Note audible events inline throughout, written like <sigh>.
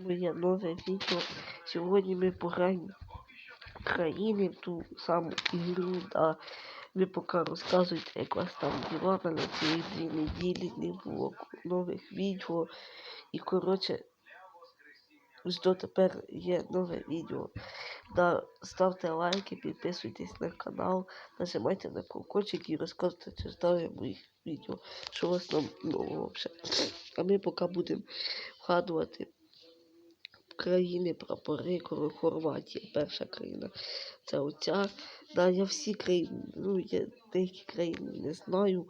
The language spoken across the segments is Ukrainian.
моє нове відео. Сьогодні ми пограємо країни в ту саму ігру, да. Ви поки розказуєте, як вас там діла, мене цієї дві неділі не було нових відео. І коротше, що тепер є нове відео. Да, ставте лайки, підписуйтесь на канал, нажимайте на колокольчик і розказуйте, чи ждали моїх відео, що у вас там нового взагалі. А ми поки будемо вгадувати країни, прапори, коли Хорватія, перша країна. Це оця. Да, я всі країни, ну, я деякі країни не знаю.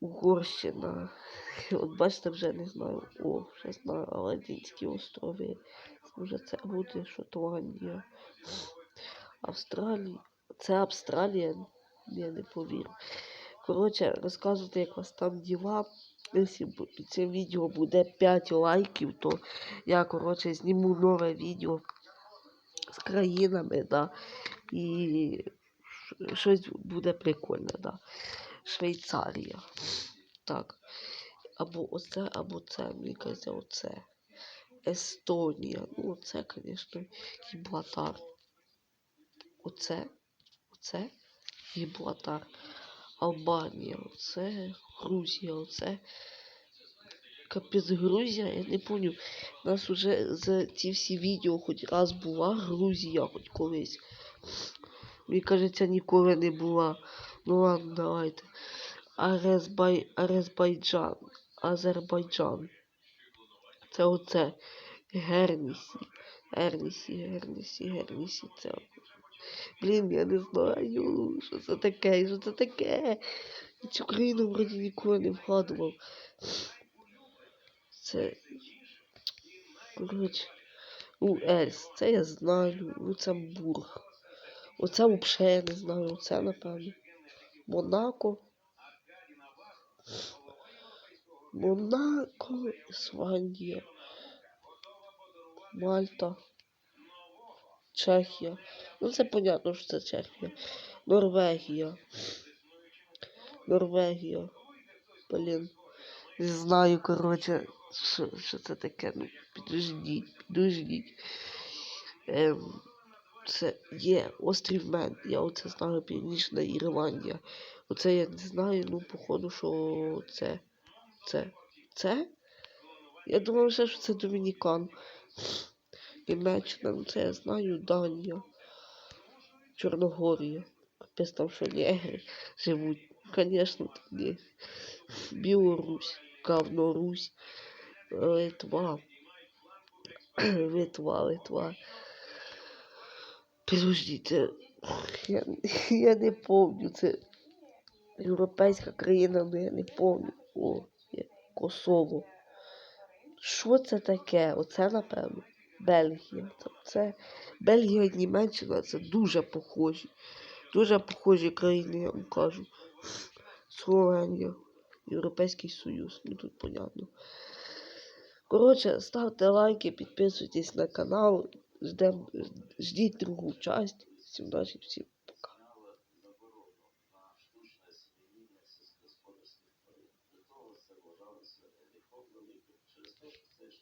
Угорщина. От бачите, вже не знаю. О, вже знаю Аладдінські острови. Може це буде Шотландія. Австралія. Це Австралія? Я не повірю. Коротше, розказуйте, як у вас там діла. Якщо під цим відео буде 5 лайків, то я, коротше, зніму нове відео з країнами, да. І щось буде прикольне, да. Швейцарія. Так. Або оце, або це, мені кажеться, оце. Естонія. Ну, оце, звісно, Гіблатар. Оце, оце Гіблатар. Албанія, оце Грузія, оце. Капець Грузія, я не пам'ятаю. У нас вже за ці всі відео хоч раз була Грузія, хоч колись. Мені кажеться, ніколи не була. Ну ладно, давайте. Арезбай... Арезбайджан. Азербайджан. Це оце. Гернісі. Гернісі, Гернісі, Гернісі. Це. Блін, я не знаю, що це таке, що це таке. Я Цю країну вроді ніколи не вгадував. Це. Коротше. Ельс, це я знаю. Люцембург. Оце взагалі я не знаю. Оце, напевно. Монако. Монако, Ісландія. Мальта. Чехія. Ну це понятно, що це Чехія. Норвегія. Норвегія. Блін. Не знаю, коротше, що, що це таке. Ну, підождіть, підождіть. Ем, це є острів Мен. Я оце знаю Північна Ірландія. Оце я не знаю, ну, походу, що це. Це. Це? Я думав, що це Домінікан. Німеччина, це я знаю, Данія. Чорногорія. Капець там що негри <laughs> живуть. Звісно, тут не. Білорусь, Говнорусь, <clears throat> Литва. Литва, Литва. Підождіть, я, <laughs> я не помню, це європейська країна, але я не помню. О, Косово. Що це таке? Оце, напевно, Бельгія. Тобто це Бельгія і Німеччина це дуже похожі. Дуже похожі країни, я вам кажу. Словенія, Європейський Союз, ну тут понятно. Коротше, ставте лайки, підписуйтесь на канал. Ждіть другу часть. Всім удачі, всім.